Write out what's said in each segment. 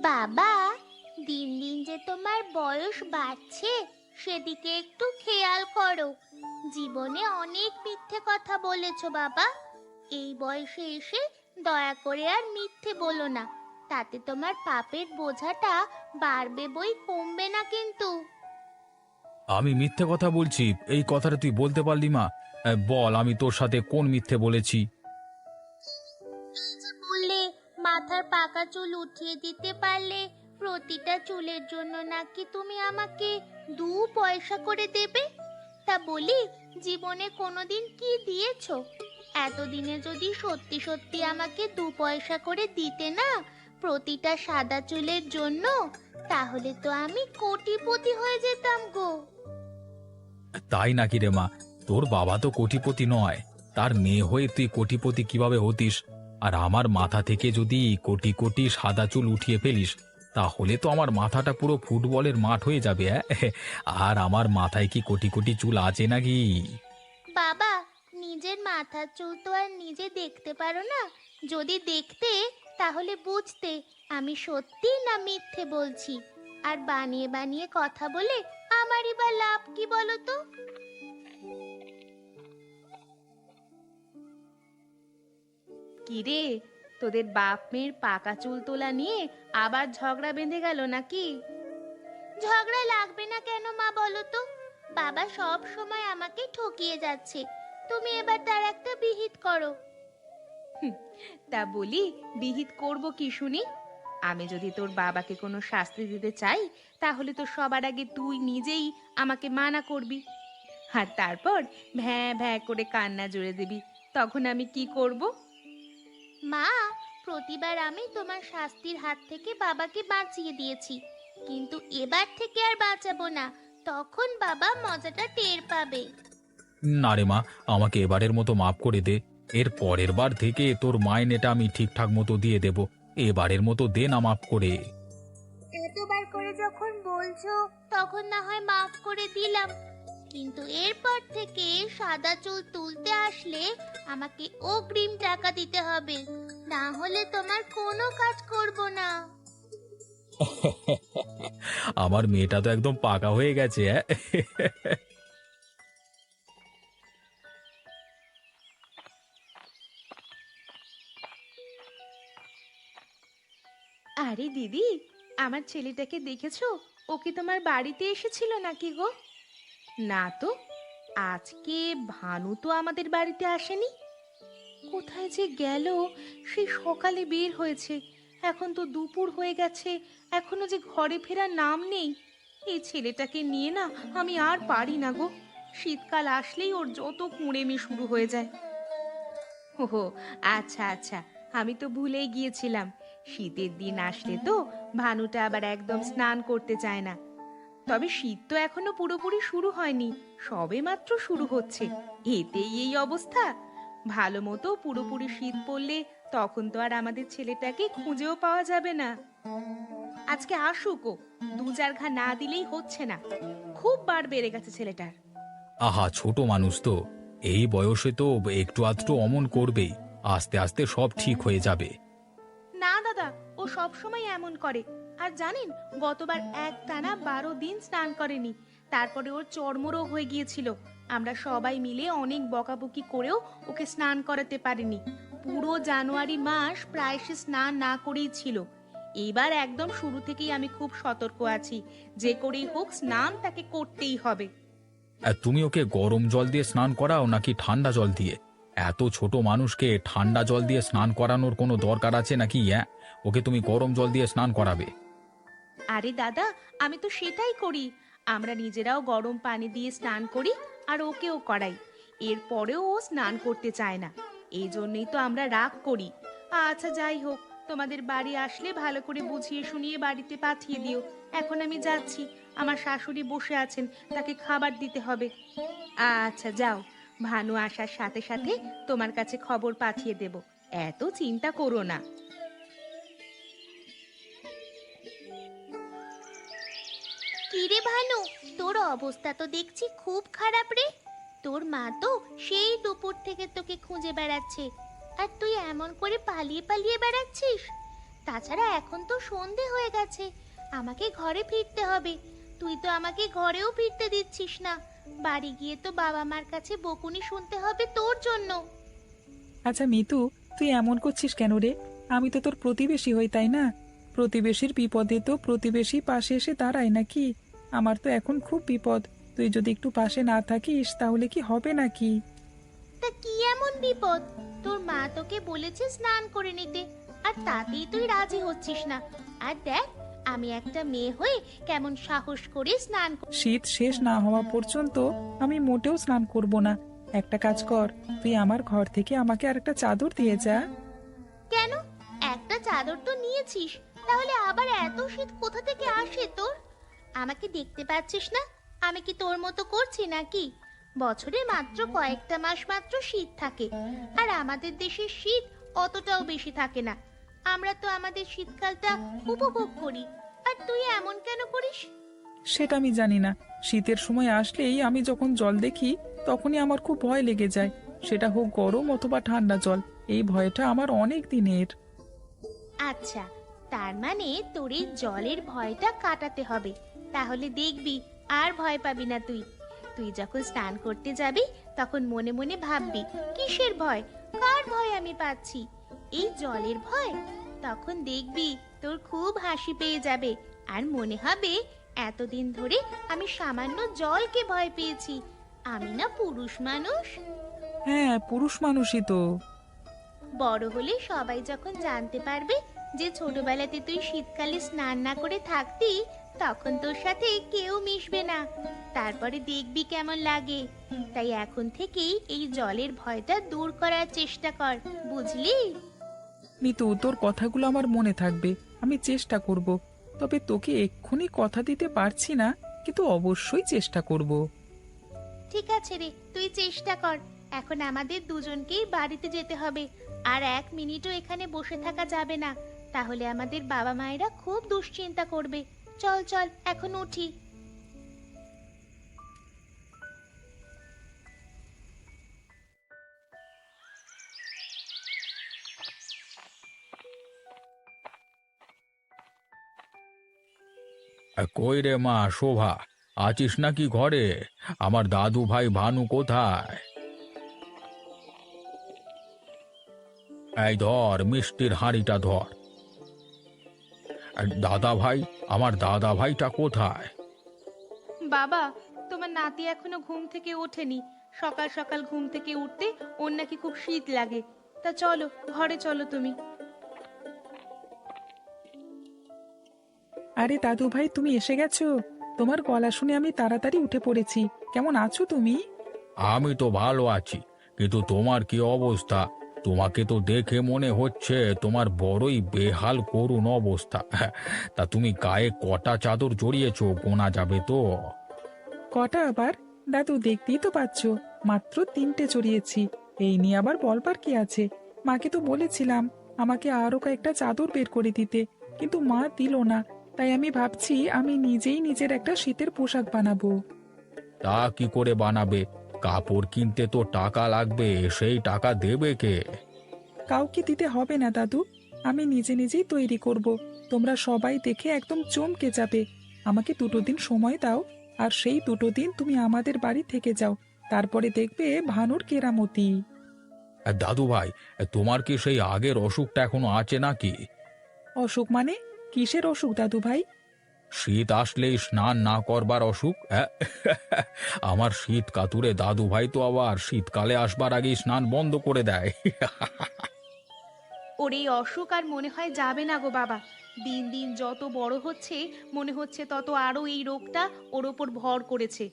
বাবা, দিন দিন যে তোমার বয়স বাড়ছে, সেদিকে একটু খেয়াল করো। জীবনে অনেক মিথ্যে কথা বলেছ বাবা। এই বয়সে এসে দয়া করে আর মিথ্যে বলো না। তাতে তোমার পাপের বোঝাটা বাড়বে বই কমবে না কিন্তু। আমি মিথ্যে কথা বলছি, এই কথাটা তুই বলতে পারলি মা। বল, আমি তোর সাথে কোন মিথ্যে বলেছি? মাথার পাকা চুল উঠিয়ে দিতে পারলে প্রতিটা চুলের জন্য নাকি তুমি আমাকে দু পয়সা করে দেবে? তা বলি, জীবনে কোনোদিন কি দিয়েছ? এতদিনে যদি সত্যি সত্যি আমাকে দু পয়সা করে দিতে না প্রতিটা সাদা চুলের জন্য, তাহলে তো আমি কোটিপতি হয়ে যেতাম গো। তাই নাকি রে মা? তোর বাবা তো কোটিপতি নয়। তার মেয়ে হয়ে তুই কোটিপতি কীভাবে হতিস? আর আমার মাথা থেকে যদি কোটি কোটি সাদা চুল উঠিয়ে ফেলিস, তাহলে তো আমার মাথাটা পুরো ফুটবলের মাঠ হয়ে যাবে আর আমার মাথায় কি কোটি কোটি চুল আছে নাকি? বাবা, নিজের মাথার চুল তো আর নিজে দেখতে পারো না। যদি দেখতে, তাহলে বুঝতে আমি সত্যি না মিথ্যে বলছি। আর বানিয়ে বানিয়ে কথা বলে আমারই বা লাভ কি বলো তো? কিরে তোদের বাপ মেয়ের পাকা চুল তোলা নিয়ে আবার ঝগড়া বেঁধে গেল নাকি? ঝগড়া লাগবে না কেন মা বলো তো? বাবা সব সময় আমাকে ঠকিয়ে যাচ্ছে। তুমি এবার তার একটা বিহিত করো। তা বলি বিহিত করব কি শুনি? আমি যদি তোর বাবাকে কোনো শাস্তি দিতে চাই তাহলে তো সবার আগে তুই নিজেই আমাকে মানা করবি। আর তারপর ভ্যাঁ ভ্যাঁ করে কান্না জুড়ে দিবি। তখন আমি কি করব? মা প্রতিবার আমি তোমার শাস্তির হাত থেকে বাবাকে বাঁচিয়ে দিয়েছি। কিন্তু এবার থেকে আর বাঁচাবো না তখন বাবা মজাটা টের পাবে। না রে মা আমাকে এবারের মতো মাফ করে দে। এর পরের বার থেকে তোর মাইনেটা আমি ঠিকঠাক মতো দিয়ে দেব। এবারের মতো দে না মাফ করে। এতবার করে যখন বলছো তখন না হয় মাফ করে দিলাম। কিন্তু এরপর থেকে সাদা চুল তুলতে আসলে আমাকে অগ্রিম টাকা দিতে হবে। না হলে তোমার কোনো কাজ করব না। আমার মেয়েটা তো একদম পাকা হয়ে গেছে হ্যাঁ? আরে দিদি আমার ছেলেটাকে দেখেছ? ও কি তোমার বাড়িতে এসেছিল নাকি গো? না তো? আজকে ভানু তো আমাদের বাড়িতে আসেনি। কোথায় যে গেল সে সকালে বের হয়েছে। এখন তো দুপুর হয়ে গেছে, এখনও যে ঘরে ফেরার নাম নেই। এই ছেলেটাকে নিয়ে না আমি আর পারি না গো। শীতকাল আসলেই ওর যত কুঁড়েমি শুরু হয়ে যায়। ওহো আচ্ছা আচ্ছা আমি তো ভুলেই গিয়েছিলাম। শীতের দিন আসলে তো ভানুটা আবার একদম স্নান করতে চায় না। তবে শীত তো এখনও পুরোপুরি শুরু হয়নি সবে মাত্র শুরু হচ্ছে। এতেই এই অবস্থা। ভালো মতো পুরোপুরি শীত পড়লে তখন তো আর আমাদের ছেলেটাকে খুঁজেও পাওয়া যাবে না। আজকে আসুক ও দু চার ঘা না দিলেই হচ্ছে না। খুব বার বেড়ে গেছে ছেলেটার। আহা ছোট মানুষ তো। এই বয়সে তো একটু আধটু অমন করবেই আস্তে আস্তে সব ঠিক হয়ে যাবে। না দাদা ও সব সময় এমন করে। আর জানেন, গতবার এক টানা বারো দিন স্নান করেনি। তারপরে ওর চর্মরোগ হয়ে গিয়েছিল। আমরা সবাই মিলে অনেক বকাবকি করেও ওকে স্নান করাতে পারিনি। পুরো জানুয়ারি মাস প্রায় সে স্নান না করেই ছিল। এবার একদম শুরু থেকেই আমি খুব সতর্ক আছি। যে করেই হোক স্নান তাকে করতেই হবে। আর তুমি ওকে গরম জল দিয়ে স্নান করাও নাকি ঠান্ডা জল দিয়ে? এত ছোট মানুষকে ঠান্ডা জল দিয়ে স্নান করানোর কোনো দরকার আছে নাকি ওকে তুমি গরম জল দিয়ে স্নান করাবে। আরে দাদা, আমি তো সেটাই করি। আমরা নিজেরাও গরম পানি দিয়ে স্নান করি আর ওকেও করাই। এরপরেও ও স্নান করতে চায় না। এই জন্যই তো আমরা রাগ করি। আচ্ছা যাই হোক, তোমাদের বাড়ি আসলে ভালো করে বুঝিয়ে শুনিয়ে বাড়িতে পাঠিয়ে দিও। এখন আমি যাচ্ছি। আমার শাশুড়ি বসে আছেন, তাকে খাবার দিতে হবে। আচ্ছা যাও। ভানু আসার সাথে সাথে তোমার কাছে খবর পাঠিয়ে দেব। এত চিন্তা করো না। কিরে ভানু, তোর অবস্থা তো দেখছি খুব খারাপ রে। তোর মা তো সেই দুপুর থেকে তোকে খুঁজে বেড়াচ্ছে। আর তুই এমন করে পালিয়ে পালিয়ে বেড়াচ্ছিস? তাছাড়া এখন তো সন্ধে হয়ে গেছে, আমাকে ঘরে ফিরতে হবে। তুই তো আমাকে ঘরেও ফিরতে দিচ্ছিস না। বাড়ি গিয়ে তো বাবা মার কাছে বকুনি শুনতে হবে তোর জন্য। আচ্ছা মিতু, তুই এমন করছিস কেন রে? আমি তো তোর প্রতিবেশী হই, তাই না? প্রতিবেশীর বিপদে তো প্রতিবেশী পাশে এসে দাঁড়ায় নাকি? আমার তো এখন খুব বিপদ। তুই যদি একটু পাশে না থাকিস তাহলে কি হবে নাকি? তা কি এমন বিপদ? তোর মা তোকে বলেছে স্নান করে নিতে আর তাতেই তুই রাজি হচ্ছিস না। আর দেখ আমি একটা মেয়ে হয়ে কেমন সাহস করে স্নান কর- শীত শেষ না হওয়া পর্যন্ত আমি মোটেও স্নান করব না। একটা কাজ কর তুই আমার ঘর থেকে আমাকে আর একটা চাদর দিয়ে যা। কেন? একটা চাদর তো নিয়েছিস। তাহলে আবার এত শীত কোথা থেকে আসে তোর? আমাকে দেখতে পাচ্ছিস না? আমি কি তোর মতো করছি নাকি? বছরে মাত্র কয়েকটা মাস মাত্র শীত থাকে আর আমাদের দেশের শীত অতটাও বেশি থাকে না। আমরা তো আমাদের শীতকালটা উপভোগ করি আর তুই এমন কেন করিস? সেটা আমি জানি না। শীতের সময় আসলেই আমি যখন জল দেখি তখনই আমার খুব ভয় লেগে যায়। সেটা হোক গরম অথবা ঠান্ডা জল এই ভয়টা আমার অনেক দিনের। আচ্ছা তার মানে তোর এই জলের ভয়টা কাটাতে হবে। তাহলে দেখবি আর ভয় পাবি না তুই। তুই যখন স্নান করতে যাবি তখন মনে মনে ভাববি কিসের ভয়? কার ভয় আমি পাচ্ছি? এই জলের ভয়? তখন দেখবি তোর খুব হাসি পেয়ে যাবে। আর মনে হবে এতদিন ধরে আমি সামান্য জলকে ভয় পেয়েছি। আমি না পুরুষ মানুষ? হ্যাঁ পুরুষ মানুষই তো। বড় হলে সবাই যখন জানতে পারবে যে ছোটবেলাতে তুই শীতকালে স্নান না করে থাকতি তখন তোর সাথে কেউ মিশবে না। তারপরে দেখবি কেমন লাগে। তাই এখন থেকেই এই জলের ভয়টা দূর করার চেষ্টা কর বুঝলি? মিতু তোর কথাগুলো আমার মনে থাকবে। আমি চেষ্টা করব। তবে তোকে এক্ষুনি কথা দিতে পারছি না কিন্তু অবশ্যই চেষ্টা করব। ঠিক আছে রে তুই চেষ্টা কর। এখন আমাদের দুজনকেই বাড়িতে যেতে হবে। আর এক মিনিটও এখানে বসে থাকা যাবে না। তাহলে আমাদের বাবা মায়েরা খুব দুশ্চিন্তা করবে। চল চল, এখন উঠি। কই রে মা, শোভা? আছিস নাকি ঘরে? আমার দাদু ভাই ভানু কোথায়? এই ধর, মিষ্টির হাঁড়িটা ধর। আর দাদা ভাই আমার দাদা ভাইটা কোথায়? বাবা তোমার নাতি এখনও ঘুম থেকে ওঠেনি। সকাল সকাল ঘুম থেকে উঠতে ওর নাকি খুব শীত লাগে। তা চলো ঘরে চলো তুমি। আরে দাদু ভাই তুমি এসে গেছো? তোমার গলা শুনে আমি তাড়াতাড়ি উঠে পড়েছি। কেমন আছো তুমি? আমি তো ভালো আছি কিন্তু তোমার কি অবস্থা? তোমাকে তো দেখে মনে হচ্ছে তোমার বড়ই বেহাল করুণ অবস্থা। তা তুমি গায়ে কটা চাদর জড়িয়েছো গোনা যাবে তো? কটা আবার? দাদু দেখতেই তো পাচ্ছ মাত্র তিনটে চড়িয়েছি এই নিয়ে আবার বলবার কি আছে? মাকে তো বলেছিলাম আমাকে আরও কয়েকটা চাদর বের করে দিতে কিন্তু মা দিল না। তাই আমি ভাবছি আমি নিজেই নিজের একটা শীতের পোশাক বানাবো। তা কি করে বানাবে? কাপড় কিনতে তো টাকা লাগবে সেই টাকা দেবে কে? কাউকে দিতে হবে না দাদু। আমি নিজে নিজেই তৈরি করব। তোমরা সবাই দেখে একদম চমকে যাবে। আমাকে দুটো দিন সময় দাও আর সেই দুটো দিন তুমি আমাদের বাড়ি থেকে যাও। তারপরে দেখবে ভানুর কেরামতি। দাদু ভাই তোমার কি সেই আগের অসুখটা এখনও আছে নাকি? অসুখ মানে? কিসের অসুখ দাদু ভাই? শীত আসলেই স্নান না করবার অসুখ অ্যাঁ? আমার শীত কাতুরে দাদু ভাই তো আবার শীতকালে আসবার আগেই স্নান বন্ধ করে দেয়। ওর এই অসুখ আর মনে হয় যাবে না গো বাবা। দিন দিন যত বড় হচ্ছে মনে হচ্ছে তত আরও এই রোগটা ওর ওপর ভর করেছে।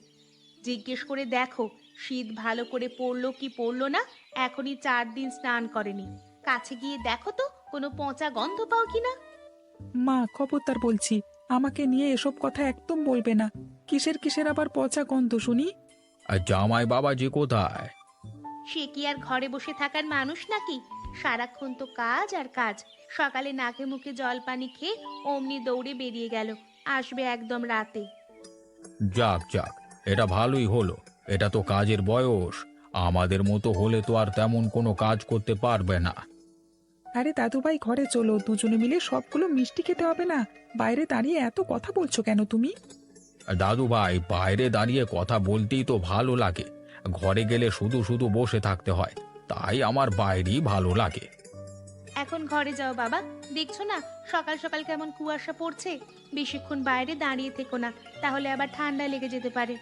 জিজ্ঞেস করে দেখো শীত ভালো করে পড়ল কি পড়ল না? এখনই চার দিন স্নান করেনি। কাছে গিয়ে দেখো তো কোনো পচা গন্ধ পাও কিনা মা খবরদার বলছি আমাকে নিয়ে এসব কথা একদম বলবে না। কিসের কিসের আবার পচা গন্ধ শুনি? আর জামাই বাবাজি কোথায়? সে কি আর ঘরে বসে থাকার মানুষ নাকি? সারাক্ষণ তো কাজ আর কাজ। সকালে নাকে মুখে জল পানি খেয়ে অমনি দৌড়ে বেরিয়ে গেল। আসবে একদম রাতে। যাক যাক এটা ভালোই হলো। এটা তো কাজের বয়স। আমাদের মতো হলে তো আর তেমন কোনো কাজ করতে পারবে না। আরে দাদু ভাই ঘরে চলো দুজনে মিলে সবগুলো মিষ্টি খেতে হবে না। বাইরে দাঁড়িয়ে এত কথা বলছো কেন তুমি? দাদু ভাই বাইরে দাঁড়িয়ে কথা বলতেই তো ভালো লাগে। ঘরে গেলে শুধু শুধু বসে থাকতে হয় তাই আমার বাইরেই ভালো লাগে। এখন ঘরে যাও বাবা। দেখছ না সকাল সকাল কেমন কুয়াশা পড়ছে? বেশিক্ষণ বাইরে দাঁড়িয়ে থেকো না তাহলে আবার ঠান্ডা লেগে যেতে পারে।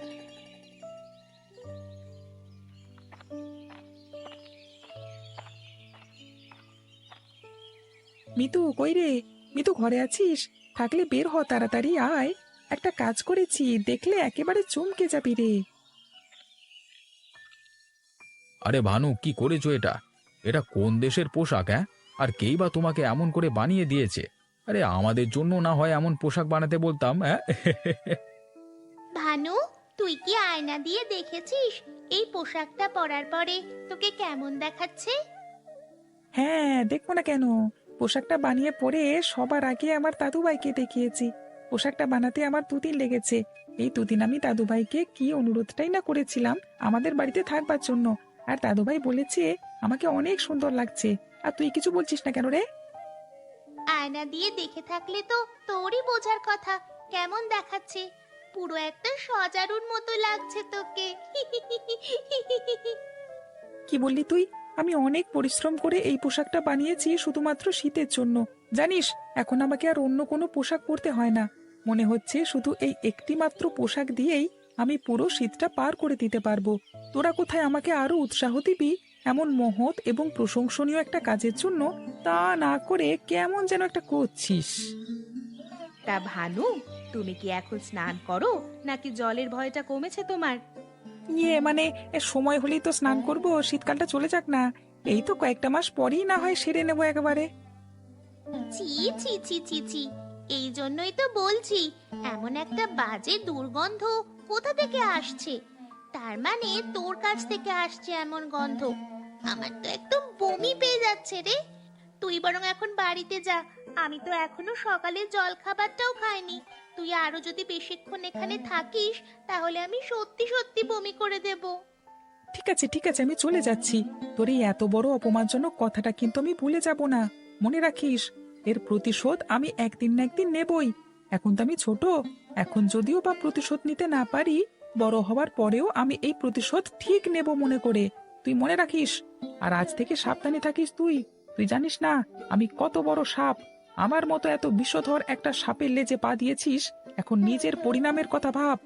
মিতু কই রে? মিতু ঘরে আছিস? থাকলে বের হ তাড়াতাড়ি আয়। একটা কাজ করেছি দেখলে একেবারে চমকে যাবি রে। আরে ভানু কি করেছ এটা? এটা কোন দেশের পোশাক হ্যাঁ? আর কেই বা তোমাকে এমন করে বানিয়ে দিয়েছে? আরে আমাদের জন্য না হয় এমন পোশাক বানাতে বলতাম হ্যাঁ? ভানু তুই কি আয়না দিয়ে দেখেছিস? এই পোশাকটা পরার পরে তোকে কেমন দেখাচ্ছে? হ্যাঁ দেখব না কেন। পোশাকটা বানিয়ে পরে সবার আগে আমার দাদুভাইকে দেখিয়েছি। পোশাকটা বানাতে আমার দুদিন লেগেছে। এই দুদিন আমি দাদুভাইকে কি অনুরোধটাই না করেছিলাম আমাদের বাড়িতে থাকবার জন্য। আর দাদুভাই বলেছে আমাকে অনেক সুন্দর লাগছে। আর তুই কিছু বলছিস না কেন রে? আয়না দিয়ে দেখে থাকলে তো তোরই বোঝার কথা। কেমন দেখাচ্ছে? পুরো একটা সজারুর মতো লাগছে তোকে। কি বললি তুই? আমি অনেক পরিশ্রম করে এই পোশাকটা বানিয়েছি শুধুমাত্র শীতের জন্য। জানিস, এখন আমাকে আর অন্য কোনো পোশাক পরতে হয় না। মনে হচ্ছে শুধু এই একটি মাত্র পোশাক দিয়েই আমি পুরো শীতটা পার করে দিতে পারব। তোরা কোথায় আমাকে আরও উৎসাহ দিবি? এমন মহৎ এবং প্রশংসনীয় একটা কাজের জন্য তা না করে কেমন যেন একটা করছিস। তা ভানু, তুমি কি এখন স্নান করো, নাকি জলের ভয়টা কমেছে তোমার? ইয়ে মানে সময় হলেই তো স্নান করব, শীতকালটা চলে যাক না। এই তো কয়েকটা মাস পরেই না হয় সেরে নেব একেবারে। ছি ছি ছি ছি ছি, এই জন্যই তো বলছি, এমন একটা বাজে দুর্গন্ধ কোথা থেকে আসছে? তার মানে তোর কাছ থেকে আসছে এমন গন্ধ। আমার তো একদম বমি পেয়ে যাচ্ছে রে। তুই বরং এখন বাড়িতে যা আমি তো এখনও সকালে জল খাবারটাও খাইনি। তুই আরও যদি বেশিক্ষণ এখানে থাকিস, তাহলে আমি সত্যি সত্যি বমি করে দেবো। ঠিক আছে ঠিক আছে, আমি চলে যাচ্ছি। তোর এই এত বড় অপমানজনক কথাটা কিন্তু আমি ভুলে যাব না। মনে রাখিস, এর প্রতিশোধ আমি একদিন না একদিন নেবই। এখন তো আমি ছোট। এখন যদিও বা প্রতিশোধ নিতে না পারি, বড় হওয়ার পরেও আমি এই প্রতিশোধ ঠিক নেব মনে করে। তুই মনে রাখিস? আর আজ থেকে সাবধানে থাকিস তুই। তুই জানিস না, আমি কত বড় সাপ। আমার মতো এত বিষধর একটা সাপের লেজে পা দিয়েছিস? এখন নিজের পরিণামের কথা ভাব।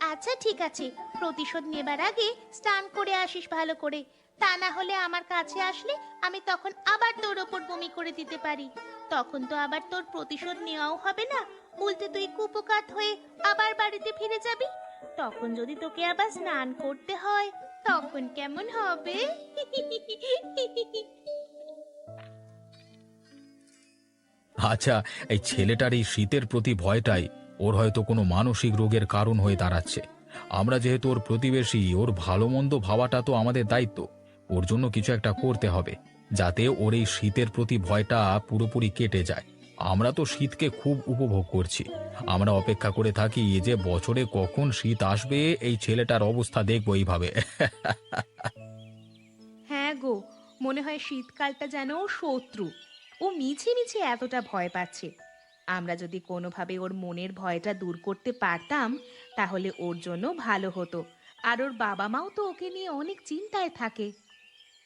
আচ্ছা ঠিক আছে। প্রতিশোধ নেবার আগে স্নান করে আসিস ভালো করে। তা না হলে আমার কাছে আসলে আমি তখন আবার তোর ওপর বমি করে দিতে পারি। তখন তো আবার তোর প্রতিশোধ নেওয়াও হবে না। উল্টে তুই কুপকাত হয়ে আবার বাড়িতে ফিরে যাবি? তখন যদি তোকে আবার স্নান করতে হয়, তখন কেমন হবে? আচ্ছা এই ছেলেটার এই শীতের প্রতি ভয়টাই ওর হয়তো কোনো মানসিক রোগের কারণ হয়ে দাঁড়াচ্ছে। আমরা যেহেতু ওর প্রতিবেশী, ওর ভালো মন্দ ভাবাটা তো আমাদের দায়িত্ব। ওর জন্য কিছু একটা করতে হবে, যাতে ওর এই শীতের প্রতি ভয়টা পুরোপুরি কেটে যায়। আমরা তো শীতকে খুব উপভোগ করছি। আমরা অপেক্ষা করে থাকি যে বছরে কখন শীত আসবে, এই ছেলেটার অবস্থা দেখব এইভাবে। হ্যাঁ গো, মনে হয় শীতকালটা যেন শত্রু। ও মিছে মিছে এতটা ভয় পাচ্ছে। আমরা যদি কোনোভাবে ওর মনের ভয়টা দূর করতে পারতাম তাহলে ওর জন্য ভালো হতো। আর ওর বাবা মাও তো ওকে নিয়ে অনেক চিন্তায় থাকে।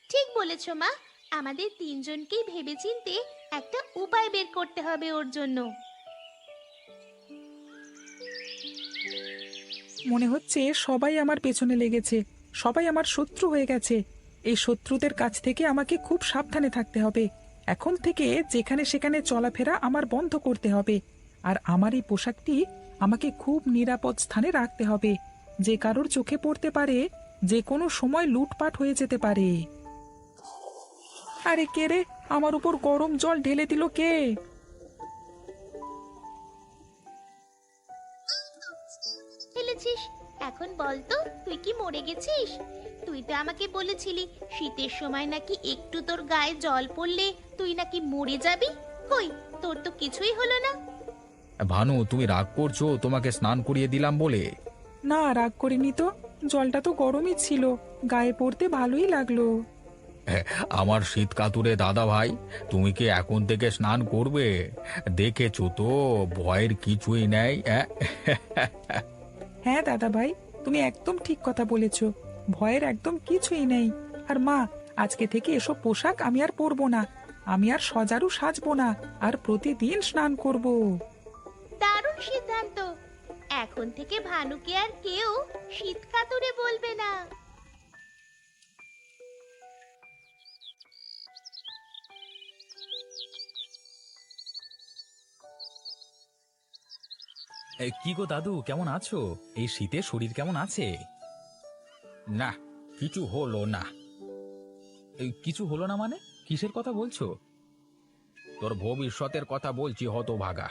ঠিক বলেছ মা। আমাদের তিনজনকেই ভেবেচিন্তে একটা উপায় বের করতে হবে ওর জন্য। মনে হচ্ছে সবাই আমার পেছনে লেগেছে সবাই আমার শত্রু হয়ে গেছে। এই শত্রুদের কাছ থেকে আমাকে খুব সাবধানে থাকতে হবে। এখন থেকে যেখানে সেখানে চলাফেরা আমার বন্ধ করতে হবে। আর আমার এই পোশাকটি আমাকে খুব নিরাপদ স্থানে রাখতে হবে। যে কারোর চোখে পড়তে পারে, যে কোনো সময় লুটপাট হয়ে যেতে পারে। আরে কে রে? আমার উপর গরম জল ঢেলে দিল কে? এখন বল তো তুই কি মরে গেছিস? তুই তো আমাকে বলেছিলি শীতের সময় নাকি একটু তোর গায়ে জল পড়লে তুই নাকি মরে যাবি? কই তোর তো কিছুই হলো না। ভানু তুমি রাগ করছ তোমাকে স্নান করিয়ে দিলাম বলে। না রাগ করিনি তো জলটা তো গরমই ছিল গায়ে পড়তে ভালোই লাগল। আমার শীত কাতুরে দাদা ভাই তুমি কি এখন থেকে স্নান করবে? দেখেছ তো ভয়ের কিছুই নেই অ্যাঁ? হ্যাঁ দাদা ভাই তুমি একদম ঠিক কথা বলেছ। ভয়ের একদম কিছুই নেই। আর মা, আজকে থেকে এসব পোশাক আমি আর পরবো না। আমি আর সজারু সাজবো না। আর প্রতিদিন স্নান করব। দারুণ সিদ্ধান্ত। এখন থেকে ভানুকে আর কেউ শীত বলবে না। কি গো দাদু, কেমন আছো? এই শীতে শরীর কেমন আছে? না, কিছু হলো না। কিছু হলো না মানে? কিসের কথা বলছো? তোর ভবিষ্যতের কথা বলছি, হতভাগা।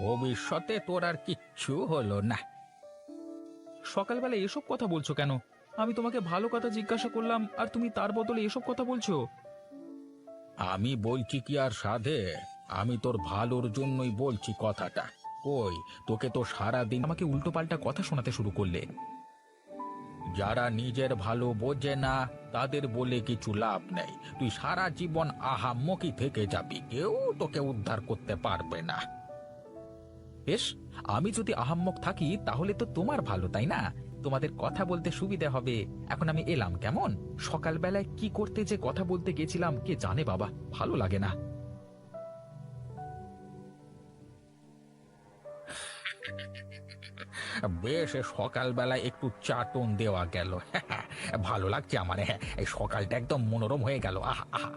ভবিষ্যতে তোর আর কিচ্ছু হলো না। সকালবেলা এসব কথা বলছো কেন? আমি তোমাকে ভালো কথা জিজ্ঞাসা করলাম, আর তুমি তার বদলে এসব কথা বলছো। আমি বলছি কি আর সাধে? আমি তোর ভালোর জন্যই বলছি কথাটা। কই? তোকে তো সারা দিন আমাকে উল্টোপাল্টা কথা শোনাতে শুরু করলে। যারা নিজের ভালো বোঝে না, তাদের বলে কিছু লাভ নেই। তুই সারা জীবন আহাম্মকি থেকে যাবি, কেউ তোকে উদ্ধার করতে পারবে না। বেশ, আমি যদি আহাম্মক থাকি, তাহলে তো তোমার ভালো, তাই না? তোমাদের কথা বলতে সুবিধে হবে। এখন আমি এলাম, কেমন? সকালবেলায় কি করতে যে কথা বলতে গেছিলাম, কে জানে বাবা, ভালো লাগে না। বেশ সকালবেলায় একটু চাটন দেওয়া গেল। ভালো লাগছে আমার হ্যাঁ এই সকালটা একদম মনোরম হয়ে গেল। আহা আহা।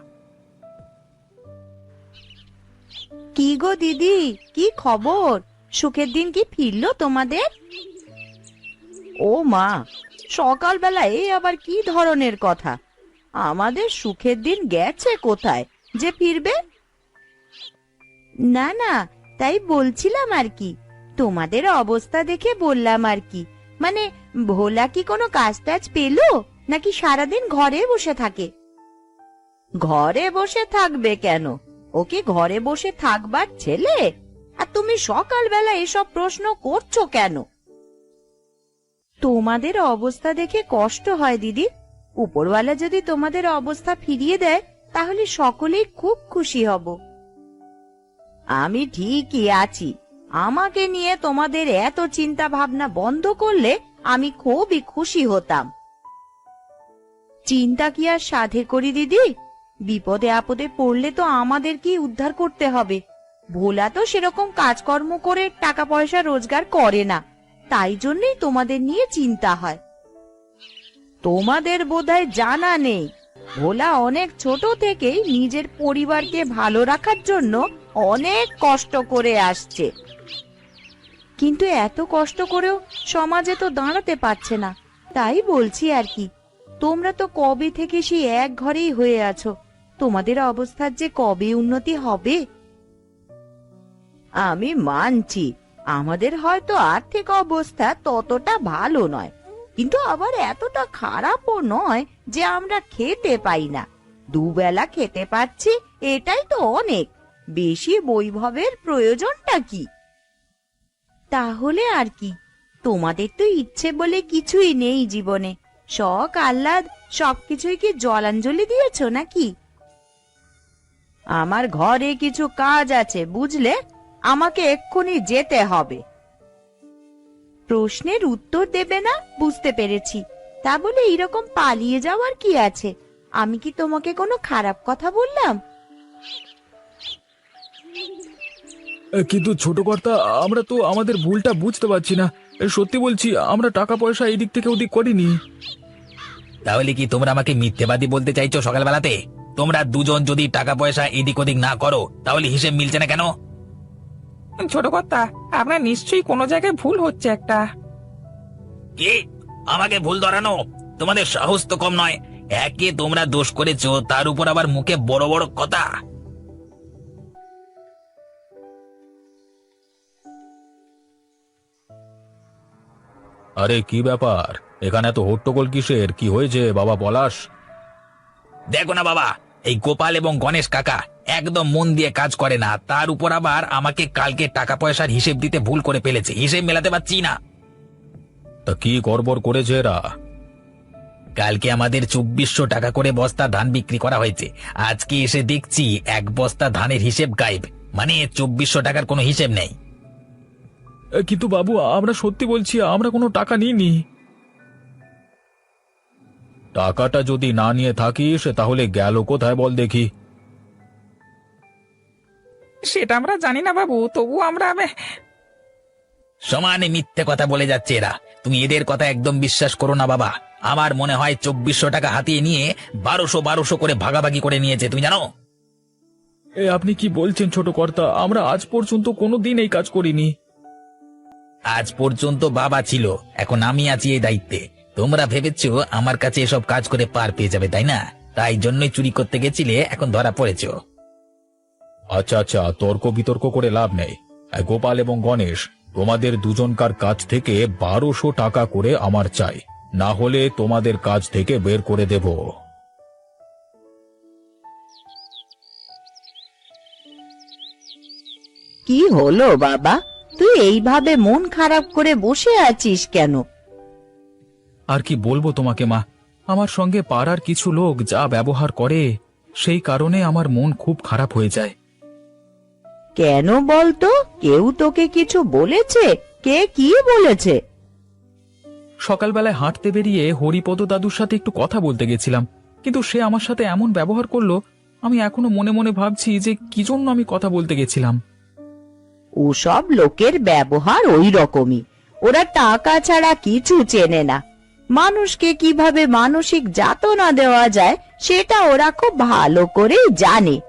কি গো দিদি কি খবর? সুখের দিন কি ফিরলো তোমাদের? ও মা সকালবেলা এই আবার কি ধরনের কথা? আমাদের সুখের দিন গেছে কোথায়? যে ফিরবে? না না তাই বলছিলাম আর কি। তোমাদের অবস্থা দেখে বললাম আর কি। মানে ভোলা কি কোনো কাজ টাজ পেল, নাকি সারাদিন ঘরে বসে থাকে? ঘরে বসে থাকবে কেন? ও ঘরে বসে থাকবার ছেলে? আর তুমি সকালবেলা এসব প্রশ্ন করছ কেন? তোমাদের অবস্থা দেখে কষ্ট হয়, দিদি। উপরওয়ালা যদি তোমাদের অবস্থা ফিরিয়ে দেয়, তাহলে সকলেই খুব খুশি হব। আমি ঠিকই আছি। আমাকে নিয়ে তোমাদের এত চিন্তা ভাবনা বন্ধ করলে আমি খুবই খুশি হতাম। চিন্তা কি আর সাধে করি, দিদি? বিপদে আপদে পড়লে তো আমাদের কি উদ্ধার করতে হবে। ভোলা তো সেরকম কাজকর্ম করে টাকা পয়সা রোজগার করে না। তাই জন্যই তোমাদের নিয়ে চিন্তা হয়। তোমাদের বোধহয় জানা নেই। ভোলা অনেক ছোট থেকেই নিজের পরিবারকে ভালো রাখার জন্য অনেক কষ্ট করে আসছে। কিন্তু এত কষ্ট করেও সমাজে তো দাঁড়াতে পারছে না। তাই বলছি আর কি, তোমরা তো কবে থেকে সেই এক ঘরেই হয়ে আছো? তোমাদের অবস্থার যে কবে উন্নতি হবে? আমি মানছি, আমাদের হয়তো আর্থিক অবস্থা ততটা ভালো নয়, কিন্তু আবার এতটা খারাপও নয় যে আমরা খেতে পাই না। দুবেলা খেতে পাচ্ছি এটাই তো অনেক। বেশি বৈভবের প্রয়োজনটা কি? তাহলে আর কি? তোমাদের তো ইচ্ছে বলে কিছুই নেই জীবনে। শখ, আহ্লাদ, সবকিছুই কি জলাঞ্জলি দিয়েছ নাকি? আমার ঘরে কিছু কাজ আছে, বুঝলে? আমাকে এক্ষুনি যেতে হবে। প্রশ্নের উত্তর দেবে না? বুঝতে পেরেছি। তা বলে এরকম পালিয়ে যাওয়ার কি আছে? আমি কি তোমাকে কোনো খারাপ কথা বললাম? কিন্তু ছোট কর্তা আমরা তো আমাদের ভুলটা বুঝতে পারছি না। সত্যি বলছি আমরা টাকা পয়সা এই দিক থেকে ওদিক করিনি। তাহলে কি তোমরা আমাকে মিথ্যেবাদী বলতে চাইছো সকালবেলাতে? তোমরা দুজন যদি টাকা পয়সা এদিক ওদিক না করো তাহলে হিসেব মিলছে না কেন? ছোট কর্তা আপনার নিশ্চয়ই কোনো জায়গায় ভুল হচ্ছে একটা। কি? আমাকে ভুল ধরানো? তোমাদের সাহস তো কম নয়। একে তোমরা দোষ করেছ তার উপর আবার মুখে বড় বড় কথা। আরে কি ব্যাপার? এখানে এত হট্টগোল কিসের? কি হয়েছে? বাবা পলাশ দেখো না বাবা, এই গোপাল এবং গণেশ কাকা একদম মন দিয়ে কাজ করে না, তার উপর আবার আমাকে কালকে টাকা পয়সার হিসেব দিতে ভুল করে ফেলেছে, হিসেব মেলাতে পারছি না। তা কি গড়বড় করেছে এরা? কালকে আমাদের চব্বিশশো টাকা করে বস্তা ধান বিক্রি করা হয়েছে, আজকে এসে দেখছি এক বস্তা ধানের হিসেব গায়েব মানে চব্বিশশো টাকার কোনো হিসেব নেই। কিন্তু বাবু আমরা সত্যি বলছি আমরা কোনো টাকা নিইনি। টাকাটা যদি না নিয়ে থাকিস তাহলে গেল কোথায় বল দেখি। সেটা আমরা জানি না বাবু তবু আমরা সমানে মিথ্যে কথা বলে যাচ্ছে এরা। তুমি এদের কথা একদম বিশ্বাস করো না বাবা। আমার মনে হয় চব্বিশশো টাকা হাতিয়ে নিয়ে বারোশো বারোশো করে ভাগাভাগি করে নিয়েছে তুমি জানো? এ আপনি কি বলছেন ছোট কর্তা? আমরা আজ পর্যন্ত কোনো দিন এই কাজ করিনি। আজ পর্যন্ত বাবা ছিল এখন আমি আছি এই দায়িত্বে। তোমরা ভেবেছো আমার কাছে এসব কাজ করে পার পেয়ে যাবে তাই না? তাই জন্যই চুরি করতে গেছিলে এখন ধরা পড়েছো। আচ্ছা আচ্ছা তর্ক বিতর্ক করে লাভ নেই। গোপাল এবং গণেশ তোমাদের দুজনকার কাছ থেকে বারোশো টাকা করে আমার চাই। না হলে তোমাদের কাজ থেকে বের করে দেব। কি হলো বাবা? তুই এইভাবে মন খারাপ করে বসে আছিস কেন? আর কি বলব তোমাকে মা? আমার সঙ্গে পাড়ার কিছু লোক যা ব্যবহার করে সেই কারণে আমার মন খুব খারাপ হয়ে যায়। কেন বলতো? কেউ তোকে কিছু বলেছে? কে কি বলেছে? সকালবেলায় হাঁটতে বেরিয়ে হরিপদ দাদুর সাথে একটু কথা বলতে গেছিলাম কিন্তু সে আমার সাথে এমন ব্যবহার করল আমি এখনও মনে মনে ভাবছি যে কি জন্য আমি কথা বলতে গেছিলাম। ওসব লোকের ব্যবহার ওই রকমই ওরা টাকা ছাড়া কিছু চেনে না। মানুষকে কীভাবে মানসিক যাতনা দেওয়া যায়, সেটা ওরা খুব ভালো করেই জানে।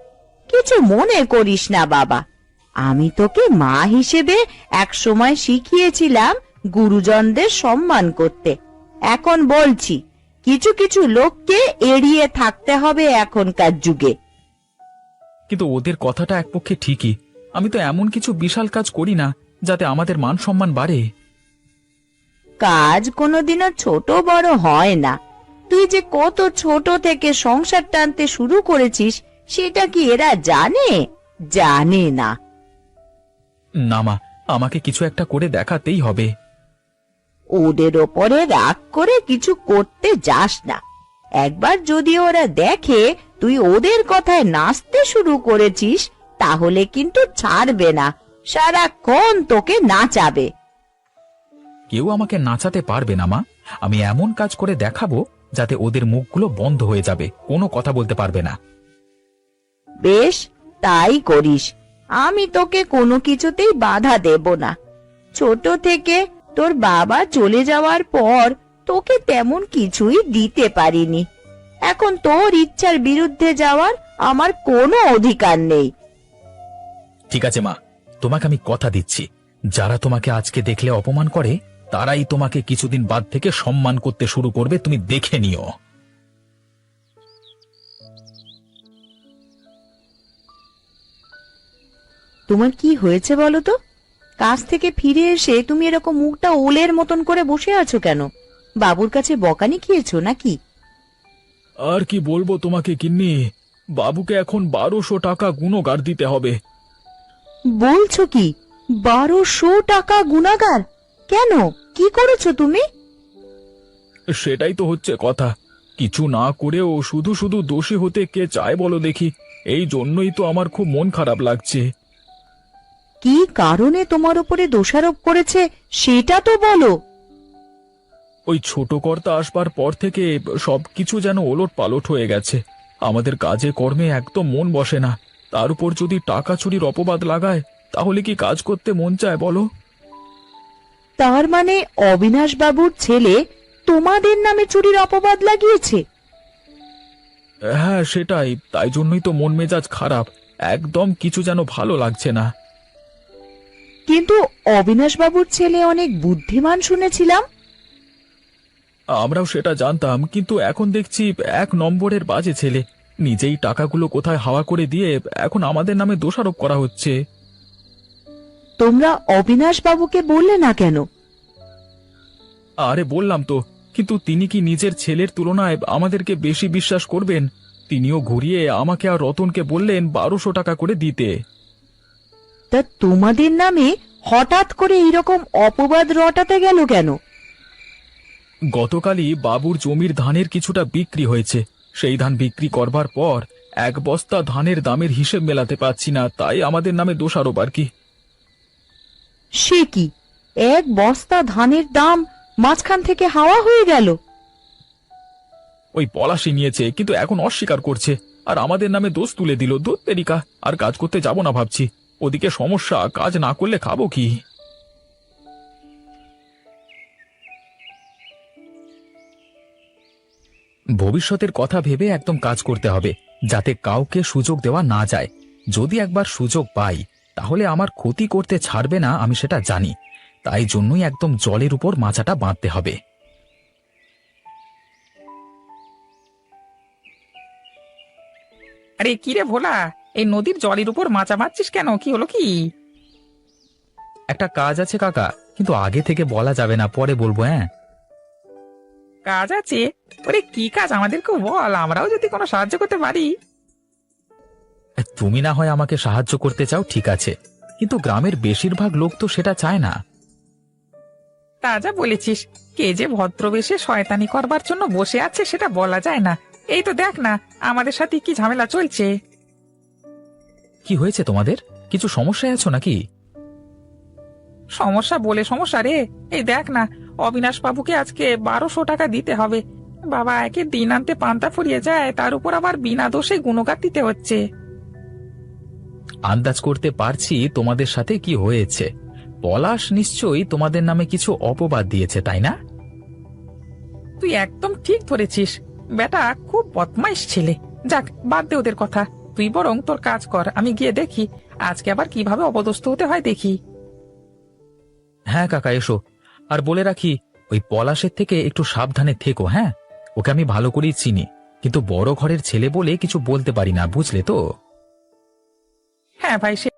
কিছু মনে করিস না, বাবা। আমি তোকে মা হিসেবে এক সময় শিখিয়েছিলাম গুরুজনদের সম্মান করতে। এখন বলছি, কিছু কিছু লোককে এড়িয়ে থাকতে হবে এখনকার যুগে। কিন্তু ওদের কথাটা এক পক্ষে ঠিকই। আমি তো এমন কিছু বিশাল কাজ করি না যাতে আমাদের মান সম্মান বাড়ে। কাজ কোনোদিনও ছোট বড় হয় না। তুই যে কত ছোট থেকে সংসার টানতে শুরু করেছিস সেটা কি এরা জানে? জানে না। না মা আমাকে কিছু একটা করে দেখাতেই হবে। ওদের ওপরে রাগ করে কিছু করতে যাস না। একবার যদি ওরা দেখে তুই ওদের কথায় নাচতে শুরু করেছিস তাহলে কিন্তু ছাড়বে না। সারাক্ষণ তোকে নাচাবে। কেউ আমাকে নাচাতে পারবে না মা। আমি এমন কাজ করে দেখাবো যাতে ওদের মুখগুলো বন্ধ হয়ে যাবে। কোনো কথা বলতে পারবে না। বেশ তাই করিস। আমি তোকে কোনো কিছুতেই বাধা দেব না। ছোট থেকে তোর বাবা চলে যাওয়ার পর তোকে তেমন কিছুই দিতে পারিনি। এখন তোর ইচ্ছার বিরুদ্ধে যাওয়ার আমার কোনো অধিকার নেই। ঠিক আছে মা। তোমাকে আমি কথা দিচ্ছি। যারা তোমাকে আজকে দেখলে অপমান করে তারাই তোমাকে কিছুদিন বাদ থেকে সম্মান করতে শুরু করবে তুমি দেখে নিও। তোমার কি হয়েছে বলো তো? কাজ থেকে ফিরে এসে তুমি এরকম মুখটা ওলের মতন করে বসে আছো কেন? বাবুর কাছে বকানি খেয়েছো নাকি? আর কি বলব তোমাকে কিন্নি? বাবুকে এখন বারোশো টাকা গুণগার দিতে হবে। বলছো কি? বারোশো টাকা গুনাগার কেন? কি করেছ তুমি? সেটাই তো হচ্ছে কথা। কিছু না করেও শুধু শুধু দোষী হতে কে চায় বলো দেখি। এই জন্যই তো আমার খুব মন খারাপ লাগছে। কি কারণে তোমার উপরে দোষারোপ করেছে সেটা তো বলো। ওই ছোট কর্তা আসবার পর থেকে সবকিছু যেন ওলট পালট হয়ে গেছে। আমাদের কাজে কর্মে একদম মন বসে না। তার উপর যদি টাকা চুরির অপবাদ লাগায় তাহলে কি কাজ করতে মন চায় বলো? তার মানে অবিনাশ বাবুর ছেলে তোমাদের নামে চুরির অপবাদ লাগিয়েছে? হ্যাঁ সেটাই। তাই জন্যই তো মন মেজাজ খারাপ। একদম কিছু যেন ভালো লাগছে না। কিন্তু অবিনাশ বাবুর ছেলে অনেক বুদ্ধিমান শুনেছিলাম। আমরাও সেটা জানতাম কিন্তু এখন দেখছি এক নম্বরের বাজে ছেলে। নিজেই টাকাগুলো কোথায় হাওয়া করে দিয়ে এখন আমাদের নামে দোষারোপ করা হচ্ছে। তোমরা অবিনাশ বাবুকে বললে না কেন? আরে বললাম তো কিন্তু তিনি কি নিজের ছেলের তুলনায় আমাদেরকে বেশি বিশ্বাস করবেন? তিনিও ঘুরিয়ে আমাকে আর রতনকে বললেন বারোশো টাকা করে দিতে। তা তোমাদের নামে হঠাৎ করে এইরকম অপবাদ রটাতে গেল কেন? গতকালই বাবুর জমির ধানের কিছুটা বিক্রি হয়েছে। সেই ধান বিক্রি করবার পর এক বস্তা ধানের দামের হিসেব মেলাতে পারছি না তাই আমাদের নামে দোষারোপ আর কি। সে কি? এক বস্তা ধানের দাম মাঝখান থেকে হাওয়া হয়ে গেল। ওই পলাশি নিয়েছে কিন্তু এখন অস্বীকার করছে। আর আমাদের নামে দোষ তুলে দিল দূর তেরিকা আর কাজ করতে যাব না ভাবছি। ওদিকে সমস্যা কাজ না করলে খাব কি? ভবিষ্যতের কথা ভেবে একদম কাজ করতে হবে যাতে কাউকে সুযোগ দেওয়া না যায়। যদি একবার সুযোগ পাই তাহলে আমার ক্ষতি করতে ছাড়বে না আমি সেটা জানি। তাই জন্যই একদম জলের উপর মাচাটা বাঁধতে হবে। আরে কি রে ভোলা? এই নদীর জলের উপর মাচা মারছিস কেন? কি হলো কি? একটা কাজ আছে কাকা কিন্তু আগে থেকে বলা যাবে না পরে বলব হ্যাঁ? কাজ আছে? ওরে কি কাজ আমাদেরকে বল আমরাও যদি কোনো সাহায্য করতে পারি। তুমি না হয় আমাকে সাহায্য করতে চাও ঠিক আছে। কিন্তু গ্রামের বেশিরভাগ লোক তো সেটা চায় না। তা যা বলেছিস কে যে ভদ্রবেশে শয়তানি করবার জন্য বসে আছে সেটা বলা যায় না। এই তো দেখ না আমাদের সাথে কি ঝামেলা চলছে? কি হয়েছে তোমাদের? কিছু সমস্যায় আছো নাকি? সমস্যা বলে সমস্যা রে। এই দেখ না অবিনাশ বাবুকে আজকে বারোশো টাকা দিতে হবে। বাবা একে দিন আনতে পান্তা ফুরিয়ে যায় তার উপর আবার বিনা দোষে গুণগার দিতে হচ্ছে। আন্দাজ করতে পারছি তোমাদের সাথে কি হয়েছে। পলাশ নিশ্চয়ই তোমাদের নামে কিছু অপবাদ দিয়েছে তাই না? তুই একদম ঠিক ধরেছিস। বেটা খুব বদমাইশ ছেলে। যাক বাদ দে ওদের কথা। তুই বরং তোর কাজ কর আমি গিয়ে দেখি। আজকে আবার কীভাবে অপদস্থ হতে হয় দেখি। হ্যাঁ কাকা এসো। আর বলে রাখি, ওই পলাশের থেকে একটু সাবধানে থেকো হ্যাঁ? ওকে আমি ভালো করেই চিনি। কিন্তু বড় ঘরের ছেলে বলে কিছু বলতে পারি না, বুঝলে তো? হ্যাঁ ভাই, সে